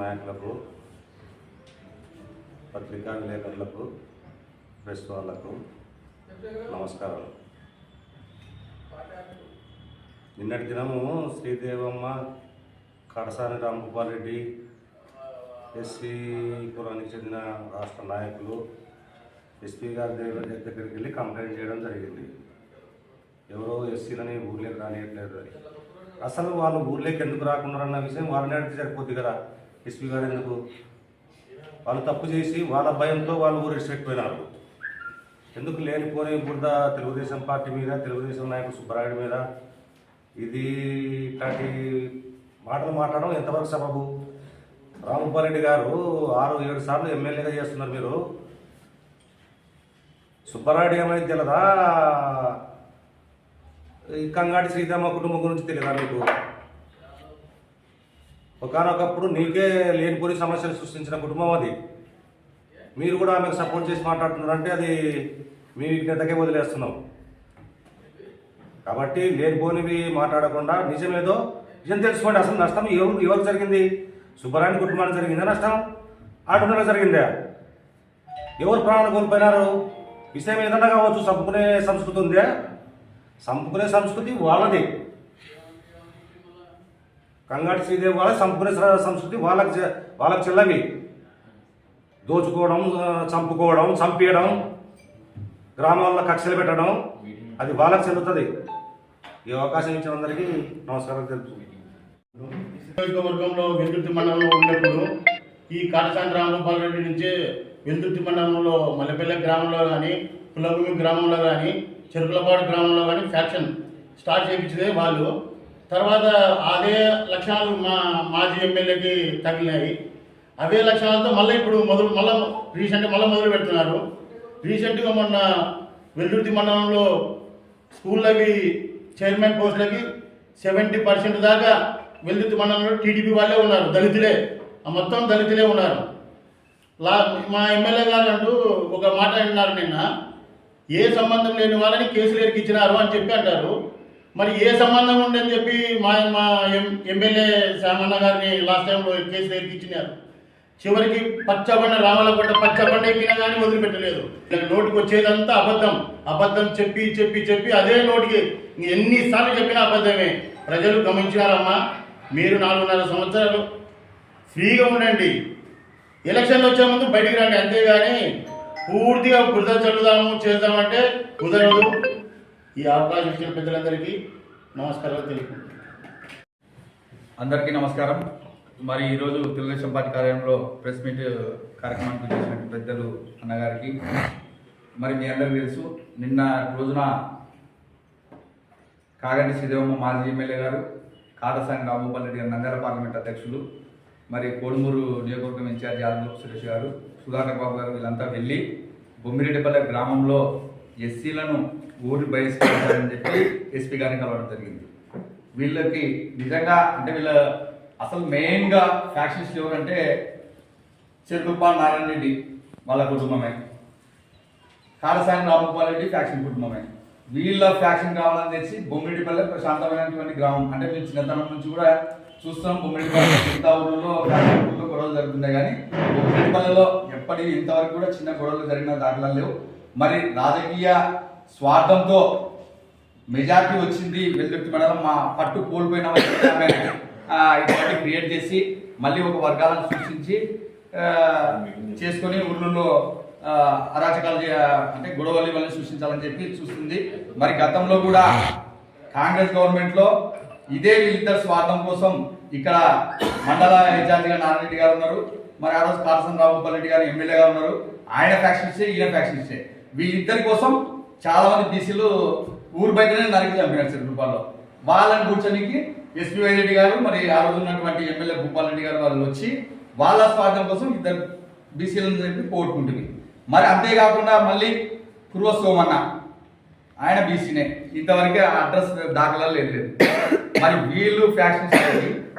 నాయకులకు పత్రికా విలేకరులకు ప్రెస్ వాళ్ళకు నమస్కారాలు. నిన్నటి దినము శ్రీదేవమ్మ కడసాని రాంగోపాల్ రెడ్డి ఎస్సీ కులానికి చెందిన రాష్ట్ర నాయకులు ఎస్పీ గారి దగ్గర దగ్గరికి వెళ్ళి కంప్లైంట్ చేయడం జరిగింది. ఎవరో ఎస్సీలని ఊర్లోకి రానియట్లేదు అని. అసలు వాళ్ళు ఊర్లోకి ఎందుకు రాకుండా అన్న విషయం వాళ్ళని అడిగితే సరిపోద్ది కదా. ఎస్పీ గారు ఎందుకు? వాళ్ళు తప్పు చేసి వాళ్ళ భయంతో వాళ్ళు ఊరు ఇష్టపెట్టిపోయినారు ఎందుకు లేనిపోని బురద తెలుగుదేశం పార్టీ మీద తెలుగుదేశం నాయకుడు సుబ్బరాయుడు మీద ఇది ఇట్లాంటి మాటలు మాట్లాడడం ఎంతవరకు సబబు? రామగోపాల్ రెడ్డి గారు ఆరు ఏడు సార్లు ఎమ్మెల్యేగా చేస్తున్నారు మీరు. సుబ్బారాయుడు ఏమైంది తెలదా? కంగాటి శ్రీరామ కుటుంబం గురించి తెలియదా మీకు? ఒకనొకప్పుడు నీకే లేనిపోని సమస్యలు సృష్టించిన కుటుంబం అది. మీరు కూడా ఆమెకు సపోర్ట్ చేసి మాట్లాడుతున్నారంటే అది మీ విజ్ఞతకే వదిలేస్తున్నాం. కాబట్టి లేనిపోనివి మాట్లాడకుండా నిజమేదో నిజం తెలుసుకోండి. అసలు నష్టం ఎవరు ఎవరికి జరిగింది? సుబ్బరాయణ కుటుంబానికి జరిగిందా నష్టం? ఆటోలో జరిగిందా? ఎవరు ప్రాణాలు కోల్పోయినారు? విషయం ఏదన్నా కావచ్చు చంపుకునే సంస్కృతి ఉందా? చంపుకునే సంస్కృతి వాళ్ళది. కంగాటి శ్రీదేవి వాళ్ళ చంపుకునే సంస్కృతి వాళ్ళకి వాళ్ళకి చెల్లవి. దోచుకోవడం చంపుకోవడం చంపేయడం గ్రామాల్లో కక్షలు పెట్టడం. అది వాళ్ళకు చెందుతుంది ఈ అవకాశం ఇచ్చిన అందరికీ నమస్కారం తెలుసు నియోజకవర్గంలో వెల్దుర్తి మండలంలో ఉన్నప్పుడు ఈ కాటసాని రామగోపాల్ రెడ్డి నుంచే వెందుర్తి మండలంలో మల్లెపల్లె గ్రామంలో కానీ కులభూమి గ్రామంలో కానీ చెరుకులపాడు గ్రామంలో కానీ ఫ్యాక్షన్ స్టార్ట్ చేయించేదే వాళ్ళు. తర్వాత అదే లక్షణాలు మా మాజీ ఎమ్మెల్యేకి తగిలినాయి. అవే లక్షణాలతో మళ్ళీ ఇప్పుడు మొదలు మళ్ళీ రీసెంట్ మళ్ళీ మొదలు పెడుతున్నారు. రీసెంట్గా మొన్న వెల్లుర్తి మండలంలో స్కూళ్ళవి చైర్మన్ పోస్టులకి సెవెంటీ పర్సెంట్ దాకా వెల్దుర్తి మండలంలో టీడీపీ వాళ్ళే ఉన్నారు దళితులే. ఆ మొత్తం దళితులే ఉన్నారు. లా మా ఎమ్మెల్యే గారు అంటూ ఒక మాట అన్నారు నిన్న. ఏ సంబంధం లేని వాళ్ళని కేసులు ఎరికిచ్చినారు అని చెప్పి అంటారు. మరి ఏ సంబంధం ఉండని చెప్పి మా మా ఎం- ఎమ్మెల్యే శ్యామన్న గారిని లాస్ట్ టైంలో కేసులు ఎరికిచ్చినారు? చివరికి పచ్చబండ రావాలకుండా పచ్చబండ ఎక్కినా కానీ వదిలిపెట్టలేదు. నోటికి వచ్చేదంతా అబద్ధం. అబద్ధం చెప్పి చెప్పి చెప్పి అదే నోటికి ఎన్నిసార్లు చెప్పినా అబద్ధమే. ప్రజలు గమనించారమ్మా మీరు నాలుగున్నర సంవత్సరాలు ఫ్రీగా ఉండండి. ఎలక్షన్లు వచ్చే ముందు బయటికి రండి. అంతేగాని పూర్తిగా బురద చల్లుదాము చేద్దామంటే కుదరదు. ఈ అవకాశం ఇచ్చిన పెద్దలందరికీ నమస్కారాలు తెలుపుకుంటున్నాను. అందరికీ నమస్కారం. మరి ఈరోజు తెలుగుదేశం పార్టీ కార్యాలయంలో ప్రెస్ మీట్ కార్యక్రమానికి చేసిన పెద్దలు అన్నగారికి. మరి మీ అందరికీ తెలుసు నిన్న రోజున కాగంటి శ్రీదేవమ్మ మాజీ ఎమ్మెల్యే గారు కాటసాని రామగోపాల్ రెడ్డి గారు నంద్యాల పార్లమెంట్ అధ్యక్షులు మరి కోడుమూరు నియోజకవర్గం ఇన్ఛార్జ్ యాదవ్ సురేష్ గారు సుధాకర్ బాబు గారు వీళ్ళంతా వెళ్ళి బొమ్మిరెడ్డిపల్లె గ్రామంలో ఎస్సీలను ఊరి బహిష్కరించాలని చెప్పి ఎస్పీ గారిని కలవడం జరిగింది. వీళ్ళకి నిజంగా అంటే వీళ్ళ అసలు మెయిన్గా ఫ్యాక్షన్స్ ఎవరంటే చెరుకుపాల్ నారాయణ రెడ్డి వాళ్ళ కుటుంబమే. కాళసాని రామగోపాల్ రెడ్డి ఫ్యాక్షన్ కుటుంబమే. వీళ్ళ ఫ్యాక్షన్ కావాలని తెచ్చి బొమ్మిడిపల్లె ప్రశాంతమైనటువంటి గ్రామం. అంటే మేము చిన్నతనం నుంచి కూడా చూస్తాం బొమ్మిడిపల్లె. మిగతా ఊళ్ళో ఫ్యాక్షన్ ఊళ్ళో గొడవలు జరుగుతున్నాయి కానీ బొమ్మిడిపల్లెలో ఎప్పటి ఇంతవరకు కూడా చిన్న గొడవలు జరిగిన దాంట్లో లేవు. మరి రాజకీయ స్వార్థంతో మెజార్టీ వచ్చింది వెల్దుర్తి మండలం మా పట్టు కోల్పోయిన ఇటువంటి క్రియేట్ చేసి మళ్ళీ ఒక వర్గాలను సృష్టించి చేసుకొని ఊళ్ళో అరాచకాలు అంటే గొడవలు ఇవన్నీ సృష్టించాలని చెప్పి చూస్తుంది. మరి గతంలో కూడా కాంగ్రెస్ గవర్నమెంట్లో ఇదే వీళ్ళిద్దరు స్వార్థం కోసం ఇక్కడ మండల ఇన్ఛార్జిగా నారాయణరెడ్డి గారు ఉన్నారు. మరి ఆ రోజు కారసం రామగోపాల్ రెడ్డి గారు ఎమ్మెల్యేగా ఉన్నారు. ఆయన ఫ్యాక్షన్సే ఈయన ఫ్యాక్షన్సే వీళ్ళిద్దరి కోసం చాలా మంది బీసీలు ఊరు బయటనే నరికి చంపినారు సార్ రూపాల్లో వాళ్ళని కూర్చొనికి ఎస్పీవై రెడ్డి గారు మరి ఆ రోజు ఉన్నటువంటి ఎమ్మెల్యే భూపాల్ రెడ్డి గారు వాళ్ళు వచ్చి వాళ్ళ స్వార్థం కోసం ఇద్దరు బీసీలను చెప్పి పోగొట్టుకుంటుంది మరి అంతేకాకుండా మళ్ళీ కురువ సోమన్న ఆయన బీసీనే. ఇంతవరకే అడ్రస్ దాఖలా లేదు లేదు. మరి వీళ్ళు ఫ్యాక్షన్స్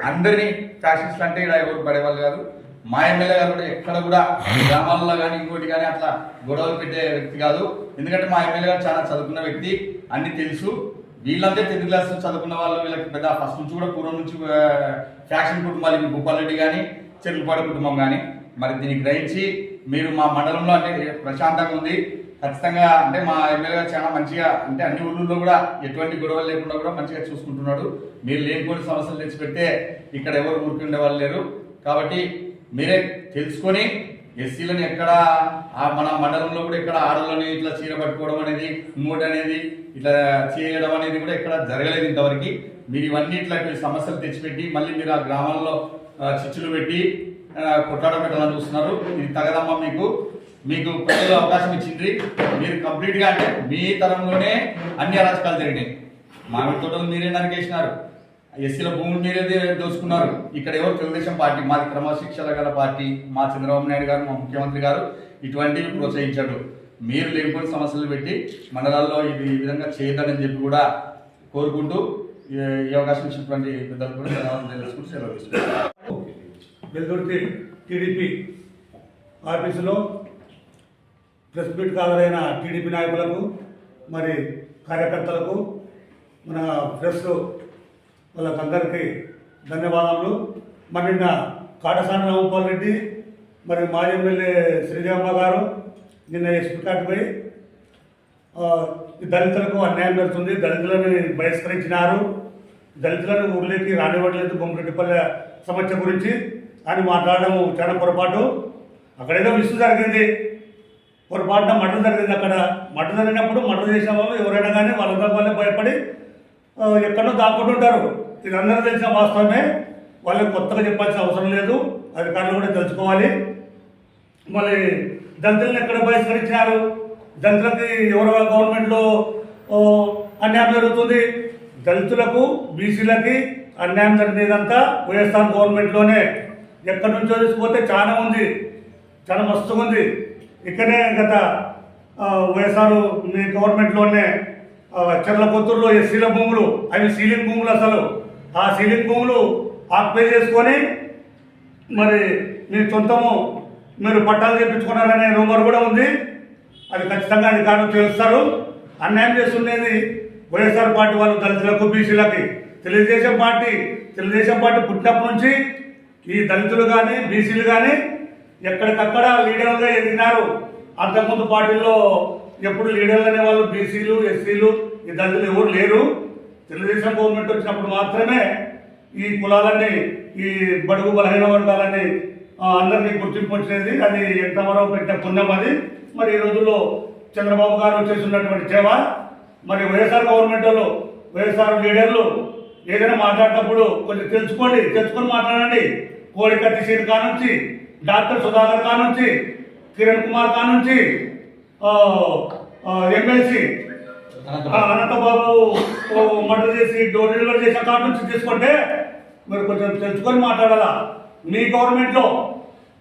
అందరినీ ఫ్యాక్షన్స్ అంటే ఇక్కడ ఎవరు పడేవాళ్ళు కాదు. మా ఎమ్మెల్యే గారు కూడా ఎక్కడ కూడా గ్రామాల్లో కానీ ఇంకోటి కానీ అట్లా గొడవలు పెట్టే వ్యక్తి కాదు. ఎందుకంటే మా ఎమ్మెల్యే గారు చాలా చదువుకున్న వ్యక్తి అన్ని తెలుసు. వీళ్ళంతా టెన్త్ క్లాస్ చదువుకున్న వాళ్ళు వీళ్ళకి పెద్ద ఫస్ట్ నుంచి కూడా పూర్వం నుంచి ఫ్యాక్షన్ కుటుంబాలు ఇవి కానీ చెరుకుపాడు కుటుంబం కానీ మరి దీన్ని గ్రహించి మీరు మా మండలంలో అంటే ప్రశాంతంగా ఉంది. ఖచ్చితంగా అంటే మా ఎమ్మెల్యే చాలా మంచిగా అంటే అన్ని ఊళ్ళల్లో కూడా ఎటువంటి గొడవలు లేకుండా కూడా మంచిగా చూసుకుంటున్నాడు. మీరు లేనిపోయిన సమస్యలు తెచ్చిపెడితే ఇక్కడ ఎవరు ఊరుకుండే వాళ్ళు లేరు. కాబట్టి మీరే తెలుసుకొని ఎస్సీలను ఎక్కడ ఆ మన మండలంలో కూడా ఇక్కడ ఆడలని ఇట్లా చీర పట్టుకోవడం అనేది మూట అనేది ఇట్లా చేయడం అనేది కూడా ఇక్కడ జరగలేదు ఇంతవరకు. మీరు ఇవన్నీ ఇట్లాంటి సమస్యలు తెచ్చిపెట్టి మళ్ళీ మీరు ఆ గ్రామంలో చిచ్చులు పెట్టి ఆ, కొట్లాడ పెట్టాలని చూస్తున్నారు. ఇది తగదమ్మా మీకు. మీకు ప్రజలు అవకాశం ఇచ్చింది మీరు కంప్లీట్గా అంటే మీ తరంలోనే అన్ని అరాచకాలు జరిగినాయి. మామిడి తోటలు మీరే నరికేసినారు. ఎస్సీల భూమి మీరే దోచుకున్నారు. ఇక్కడ ఎవరు తెలుగుదేశం పార్టీ? మాది క్రమశిక్షణ గల పార్టీ. మా చంద్రబాబు నాయుడు గారు మా ముఖ్యమంత్రి గారు ఇటువంటివి ప్రోత్సహించాడు మీరు లేనిపోయిన సమస్యలు పెట్టి మండలాల్లో ఇది ఈ విధంగా చేయదని చెప్పి కూడా కోరుకుంటూ ఈ- అవకాశం ఇచ్చినటువంటి పెద్దలు కూడా తెలుసుకుంటూ సెలవు తీసుకుంటారు టీడీపీ ఆఫీసులో ప్రెస్ మీట్ హాజరైన టీడీపీ నాయకులకు మరి కార్యకర్తలకు మన ప్రెస్ వాళ్ళకందరికీ ధన్యవాదములు. మరి నిన్న కాటసాని రామపాల్ రెడ్డి మరి మాజీ ఎమ్మెల్యే శ్రీదేవమ్మ గారు నిన్న ఎస్పీ పోయి దళితులకు అన్యాయం జరుగుతుంది. దళితులను బహిష్కరించినారు. దళితులను ఊర్లోకి రానివ్వట్లేదు బొమ్మరెడ్డిపల్లె సమస్య గురించి. అని మాట్లాడడం చాలా పొరపాటు. అక్కడేదో విసు జరిగింది. పొరపాటున మటన్ జరిగింది అక్కడ. మటన్ జరిగినప్పుడు మటన్ చేసిన వాళ్ళు ఎవరైనా కానీ వాళ్ళందరి వల్లే భయపడి ఎక్కడో దాక్కుంటుంటారు ఇది అందరూ తెలిసిన వాస్తవమే. వాళ్ళకి కొత్తగా చెప్పాల్సిన అవసరం లేదు. అధికారులు కూడా తెలుసుకోవాలి. మళ్ళీ దళితులను ఎక్కడ బహిష్కరించినారు? దళితులకి ఎవరో గవర్నమెంట్లో అన్యాయం జరుగుతుంది? దళితులకు బీసీలకి అన్యాయం జరిగేదంతా వైఎస్ఆర్ గవర్నమెంట్లోనే. ఎక్కడి నుంచో తీసుకుపోతే చాలా ఉంది. చాలా మస్తుగా ఉంది. ఇక్కడే గత వైఎస్ఆర్ మీ గవర్నమెంట్లోనే చెర్ల పొత్తుల్లో ఎస్సీల భూములు అవి సీలింగ్ భూములు అసలు. ఆ సీలింగ్ భూములు ఆక్యుపై చేసుకొని మరి మీ సొంతము మీరు పట్టాలు చేయించుకున్నారనే రూమర్ కూడా ఉంది. అది ఖచ్చితంగా అధికారులు తెలుస్తారు. అన్యాయం చేస్తుండేది వైఎస్ఆర్ పార్టీ వాళ్ళు దళితులకు బీసీలకి. తెలుగుదేశం పార్టీ తెలుగుదేశం పార్టీ పుట్టినప్పటి నుంచి ఈ దళితులు కానీ బీసీలు కానీ ఎక్కడికక్కడ లీడర్లుగా ఎదిగినారు. అంతకుముందు పార్టీల్లో ఎప్పుడు లీడర్లు అనేవాళ్ళు బీసీలు ఎస్సీలు ఈ దళితులు ఎవరు లేరు. తెలుగుదేశం గవర్నమెంట్ వచ్చినప్పుడు మాత్రమే ఈ కులాలన్నీ ఈ బడుగు బలహీన వర్గాలని అందరినీ గుర్తింపు వచ్చినది అది ఎంతవరకు పెట్టిన పుణ్యం అది. మరి ఈ రోజుల్లో చంద్రబాబు గారు చేస్తున్నటువంటి సేవ మరి వైఎస్ఆర్ గవర్నమెంట్ వాళ్ళు వైఎస్ఆర్ లీడర్లు ఏదైనా మాట్లాడేటప్పుడు కొంచెం తెలుసుకోండి తెలుసుకొని మాట్లాడండి. కోడికత్తి సీన్ కానుంచి డాక్టర్ సుధాకర్ కానుంచి కిరణ్ కుమార్ కానుంచి ఎమ్మెల్సీ. అనంతబాబు. మర్డర్ చేసి డోర్ డెలివరీ చేసిన కాడ నుంచి తీసుకుంటే మీరు కొంచెం తెలుసుకొని మాట్లాడాలా? మీ గవర్నమెంట్లో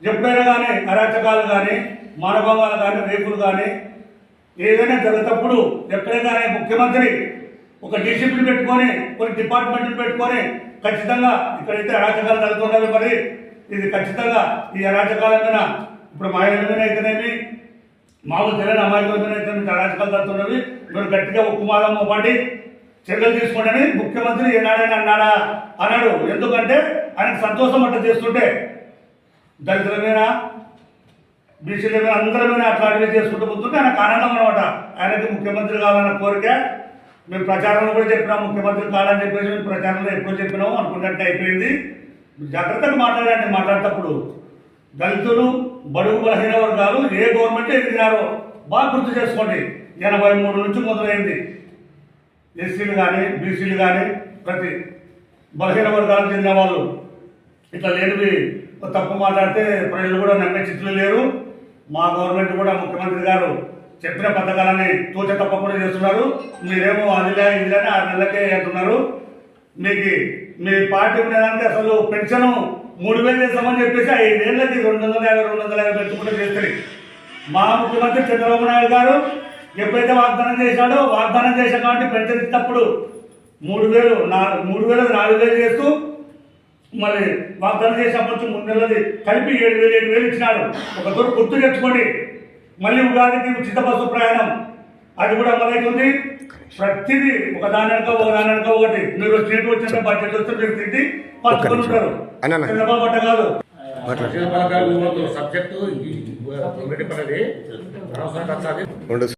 ఎప్పుడైనా కానీ అరాచకాలు కానీ మానభంగాలు కానీ రేపులు కానీ ఏదైనా జరిగేటప్పుడు ఎక్కడైనా కానీ ముఖ్యమంత్రి ఒక డిసిప్లిన్ పెట్టుకొని కొన్ని డిపార్ట్మెంట్లు పెట్టుకొని ఖచ్చితంగా ఇక్కడైతే అరాచకాలు జరుగుతున్నవి మరి. ఇది ఖచ్చితంగా ఈ అరాచకాల మీద ఇప్పుడు మహిళల మీద అయితేనేమి మామూలు తెలియని అమాయకుల మీద అయితే అరాచకాలు జరుగుతున్నవి. మీరు గట్టిగా ఉక్కుమాదం పండి చర్యలు తీసుకోండి. ముఖ్యమంత్రి ఏనాడైనా అన్నాడా అన్నాడు. ఎందుకంటే ఆయనకు సంతోషం అట్లా చేస్తుంటే దళితుల మీద బీసీల మీద అందరి అట్లా చేసుకుంటూ పోతుంటే ఆయనకు ఆనందం అనమాట ఆయనకి ముఖ్యమంత్రి కావాలన్న కోరిక. మేము ప్రచారంలో కూడా చెప్పినాం. ముఖ్యమంత్రి కావాలని చెప్పేసి మేము ప్రచారంలో ఎక్కువ చెప్పినాము. అనుకున్నట్టు అయిపోయింది. జాగ్రత్తగా మాట్లాడండి మాట్లాడేటప్పుడు. దళితులు బడుగు బలహీన వర్గాలు ఏ గవర్నమెంట్ ఎదిగినారో బాగా గుర్తు చేసుకోండి. ఎనభై మూడు నుంచి మొదలైంది. ఎస్సీలు కానీ బీసీలు కానీ ప్రతి బలహీన వర్గాలకు చెందిన వాళ్ళు ఇట్లా లేనివి తప్పు మాట్లాడితే ప్రజలు కూడా నమ్మే చిత్తులు లేరు. మా గవర్నమెంట్ కూడా ముఖ్యమంత్రి గారు చెప్పిన పథకాలని తూచ తప్పకుండా చేస్తున్నారు. మీరేమో అదిలే ఇదిలే ఆరు నెలలకే అంటున్నారు. మీకు మీ పార్టీ ఉండేదానికి అసలు పెన్షన్ మూడు వేలు చేస్తామని చెప్పేసి ఐదేళ్ళకి రెండు వందల యాభై రెండు వందల యాభై పెంచుకుంటూ చేస్తారు మా ముఖ్యమంత్రి చంద్రబాబు నాయుడు గారు ఎప్పుడైతే వాగ్దానం చేశాడో వాగ్దానం చేశాం కాబట్టి పెన్షన్ ఇచ్చినప్పుడు మూడు వేలు నా మూడు వేలు నాలుగు వేలు చేస్తూ మళ్ళీ వాగ్దానం చేసినప్పటి మూడు నెలలది కలిపి ఏడు వేలు ఏడు వేలు ఇచ్చినాడు. ఒక దూరం గుర్తు తెచ్చుకోండి. మళ్ళీ ఉగాదికి ఉచిత బస్సు ప్రయాణం. అది కూడా అమలవుతుంది. ప్రతిదీ ఒక దాని వెనక ఒక దాని వెనక ఒకటి. మీరు స్టేట్ వచ్చిన బడ్జెట్ వస్తే మీరు తిండి పంచుకొని ఉంటారు. కాదు. సబ్జెక్టు